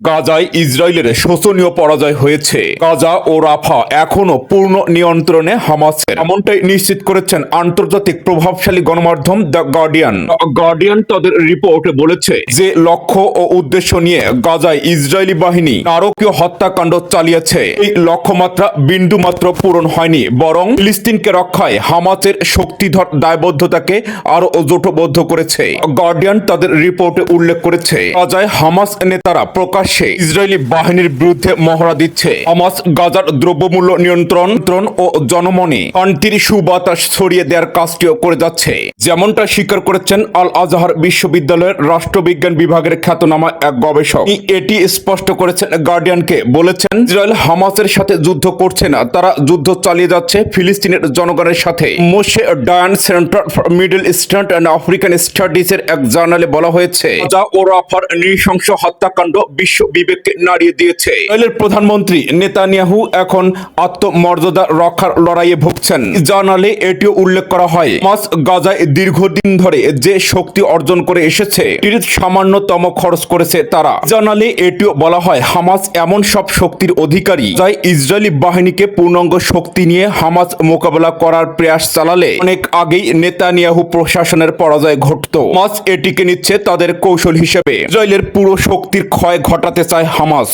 গাজায় ইসরায়েলের শোচনীয় পরাজয় হয়েছে। গাজা ও রাফা এখনও পূর্ণ নিয়ন্ত্রণে হামাসের। এমনটাই নিশ্চিত করেছেন আন্তর্জাতিক প্রভাবশালী গণমাধ্যম দ্য গার্ডিয়ান। গার্ডিয়ান তাদের রিপোর্টে বলেছে যে লক্ষ্য ও উদ্দেশ্য নিয়ে গাজায় ইসরায়েলি বাহিনী নারকীয় হত্যাকাণ্ড চালিয়েছে। এই লক্ষ্যমাত্রা বিন্দু মাত্র পূরণ হয়নি বরং ফিলিস্তিনকে রক্ষায় হামাসের শক্তিধর দায়বদ্ধতাকে আরও জোটবদ্ধ করেছে। গার্ডিয়ান তাদের রিপোর্টে উল্লেখ করেছে গাজায় হামাস নেতারা প্রকাশ্যে ইসরায়েলি বাহিনীর বিরুদ্ধে মহড়া দিচ্ছে। হামাস গাজার দ্রব্যমূল্য নিয়ন্ত্রণ ও জনমনে শান্তির সুবাতাস ছড়িয়ে দেওয়ার কাজটিও করে যাচ্ছে। যেমনটা স্বীকার করেছেন আল আজহার বিশ্ববিদ্যালয়ের রাষ্ট্রবিজ্ঞান বিভাগের খ্যাতনামা এক গবেষক। এটি স্পষ্ট করেছেন, গার্ডিয়ানকে বলেছেন, ইসরায়েল হামাসের সাথে যুদ্ধ করছে না, তারা যুদ্ধ চালিয়ে যাচ্ছে ফিলিস্তিনের জনগণের সাথে। Moshe Dayan center for Middle Eastern and African studies এর এক জার্নালে বলা হয়েছে যা ও নৃশংস হত্যাকাণ্ড বিশ্ব বিবেককে নাড়িয়ে দিয়েছে। ইসরায়েলের প্রধানমন্ত্রী নেতানিয়াহু এখন আত্মমর্যাদা রক্ষার লড়াইয়ে ভুগছেন। জার্নালে এটিও উল্লেখ করা হয় মাস গাজায় দীর্ঘদিন ধরে যে শক্তি অর্জন করে এসেছে, এটির সামান্যতম খরচ করেছে তারা। জার্নালে এটিও বলা হয়, হামাস এমন সব শক্তির অধিকারী যাই ইসরায়েলি বাহিনীকে পূর্ণাঙ্গ শক্তি নিয়ে হামাস মোকাবেলা করার প্রয়াস চালালে অনেক আগেই নেতানিয়াহু প্রশাসনের পরাজয় ঘটত। মাস এটিকে নিচ্ছে তাদের কৌশল হিসেবে। ইসরায়েলের পুরো শক্তির ক্ষয় ঘটাতে চায় হামাস।